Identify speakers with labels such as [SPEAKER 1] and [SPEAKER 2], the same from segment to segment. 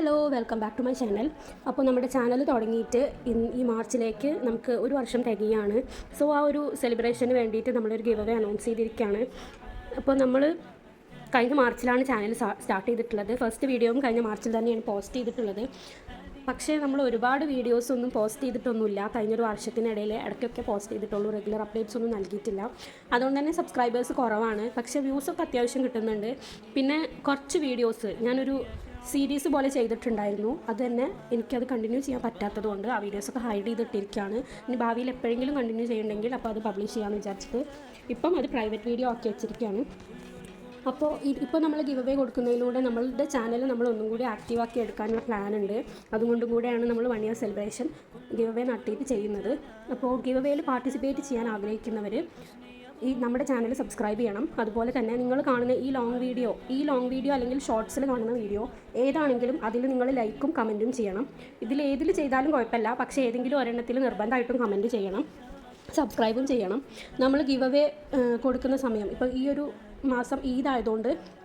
[SPEAKER 1] Hello welcome back to my channel അപ്പോൾ നമ്മുടെ channel തുടങ്ങിയിട്ട് ഈ മാർച്ചിലേക്ക് നമുക്ക് ഒരു വർഷം തികയാണ്. സോ ആ ഒരു സെലിബ്രേഷന് വേണ്ടിയിട്ട് നമ്മളൊരു ഗിവ് അവേ അനൗൺസ് ചെയ്തിരിക്കുകയാണ്. അപ്പോൾ നമ്മൾ കഴിഞ്ഞ മാർച്ചിലാണ് ചാനൽ സ്റ്റാർട്ട് ചെയ്തിട്ടുള്ളത്. ഫസ്റ്റ് വീഡിയോയും കഴിഞ്ഞ മാർച്ചിൽ തന്നെയാണ് പോസ്റ്റ് ചെയ്തിട്ടുള്ളത്. പക്ഷേ നമ്മൾ ഒരുപാട് വീഡിയോസ് ഒന്നും പോസ്റ്റ് ചെയ്തിട്ടൊന്നുമില്ല. കഴിഞ്ഞൊരു വർഷത്തിനിടയിൽ ഇടയ്ക്കൊക്കെ പോസ്റ്റ് ചെയ്തിട്ടുള്ളൂ. റെഗുലർ അപ്ഡേറ്റ്സ് ഒന്നും നൽകിയിട്ടില്ല. അതുകൊണ്ട് തന്നെ സബ്സ്ക്രൈബേഴ്സ് കുറവാണ്. പക്ഷേ വ്യൂസൊക്കെ അത്യാവശ്യം കിട്ടുന്നുണ്ട്. പിന്നെ കുറച്ച് വീഡിയോസ് ഞാനൊരു സീരീസ് പോലെ ചെയ്തിട്ടുണ്ടായിരുന്നു. അത് തന്നെ എനിക്കത് കണ്ടിന്യൂ ചെയ്യാൻ പറ്റാത്തത് കൊണ്ട് ആ വീഡിയോസൊക്കെ ഹൈഡ് ചെയ്തിട്ടിരിക്കുകയാണ് ഇനി ഭാവിയിൽ എപ്പോഴെങ്കിലും കണ്ടിന്യൂ ചെയ്യണമെങ്കിൽ അപ്പോൾ അത് പബ്ലിഷ് ചെയ്യാമെന്ന് വിചാരിച്ചിട്ട് ഇപ്പം അത് പ്രൈവറ്റ് വീഡിയോ ആക്കി വെച്ചിരിക്കുകയാണ് അപ്പോൾ ഇപ്പോൾ നമ്മൾ ഗിവ് അവേ കൊടുക്കുന്നതിലൂടെ നമ്മളുടെ ചാനൽ നമ്മൾ ഒന്നും കൂടി ആക്റ്റീവാക്കി എടുക്കാനുള്ള പ്ലാൻ ഉണ്ട്. അതുകൊണ്ടും കൂടെയാണ് നമ്മൾ one year celebration give away നടത്തിയിട്ട് ചെയ്യുന്നത്. അപ്പോൾ ഗിവ് അവേയിൽ പാർട്ടിസിപ്പേറ്റ് ചെയ്യാൻ ആഗ്രഹിക്കുന്നവർ ഈ നമ്മുടെ ചാനൽ സബ്സ്ക്രൈബ് ചെയ്യണം. അതുപോലെ തന്നെ നിങ്ങൾ കാണുന്ന ഈ ലോങ് വീഡിയോ ഈ ലോങ് വീഡിയോ അല്ലെങ്കിൽ ഷോർട്സിൽ കാണുന്ന വീഡിയോ ഏതാണെങ്കിലും അതിൽ നിങ്ങൾ ലൈക്കും കമന്റും ചെയ്യണം. ഇതിൽ ഏതിൽ ചെയ്താലും കുഴപ്പമില്ല. പക്ഷേ ഏതെങ്കിലും ഒരെണ്ണത്തിൽ നിർബന്ധമായിട്ടും കമന്റ് ചെയ്യണം. സബ്സ്ക്രൈബും ചെയ്യണം. നമ്മൾ ഗിവ് അവേ കൊടുക്കുന്ന സമയം. ഇപ്പോൾ ഈ ഒരു മാസം ഈദ് ആയതുകൊണ്ട് ഏഹ്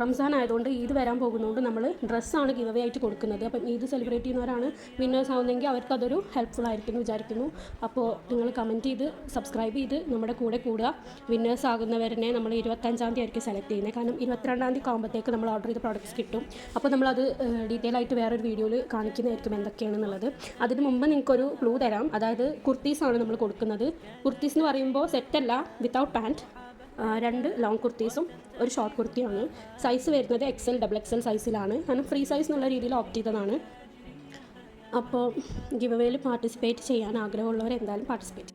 [SPEAKER 1] റംസാൻ ആയതുകൊണ്ട് ഈദ് വരാൻ പോകുന്നതുകൊണ്ട് നമ്മൾ ഡ്രസ്സാണ് ഗിവ് അവേ ആയിട്ട് കൊടുക്കുന്നത്. അപ്പം ഈദ് സെലിബ്രേറ്റ് ചെയ്യുന്നവരാണ് വിന്നേഴ്സ് ആവുന്നതെങ്കിൽ അവർക്ക് അതൊരു ഹെൽപ്ഫുൾ ആയിരിക്കും വിചാരിക്കുന്നു. അപ്പോൾ നിങ്ങൾ കമന്റ് ചെയ്ത് സബ്സ്ക്രൈബ് ചെയ്ത് നമ്മുടെ കൂടെ കൂടുക. വിന്നേഴ്സ് ആകുന്നവരനെ നമ്മൾ ഇരുപത്തഞ്ചാം തീയതി ആയിരിക്കും സെലക്ട് ചെയ്യുന്നത്. കാരണം ഇരുപത്തിരണ്ടാം തീയതി ആകുമ്പോഴത്തേക്ക് നമ്മൾ ഓർഡർ ചെയ്ത പ്രോഡക്റ്റ്സ് കിട്ടും. അപ്പോൾ നമ്മളത് ഡീറ്റെയിൽ ആയിട്ട് വേറൊരു വീഡിയോയിൽ കാണിക്കുന്നതായിരിക്കും എന്തൊക്കെയാണെന്നുള്ളത് അതിന് മുമ്പ് നിങ്ങൾക്കൊരു ക്ലൂ തരാം. അതായത് കുർത്തീസാണ് നമ്മൾ കൊടുക്കുന്നത്. കുർത്തീസ് എന്ന് പറയുമ്പോൾ സെറ്റല്ല വിത്തൗട്ട് പാന്റ് രണ്ട് ലോങ് കുർത്തീസും ഒരു ഷോർട്ട് കുർത്തിയാണ്. സൈസ് വരുന്നത് എക്സൽ ഡബിൾ എക്സൽ സൈസിലാണ് കാരണം ഫ്രീ സൈസ് എന്നുള്ള രീതിയിൽ ഓപ്റ്റ് ചെയ്തതാണ്. അപ്പോൾ ഗിവ് അവേയിൽ പാർട്ടിസിപ്പേറ്റ് ചെയ്യാൻ ആഗ്രഹമുള്ളവർ എന്തായാലും പാർട്ടിസിപ്പേറ്റ്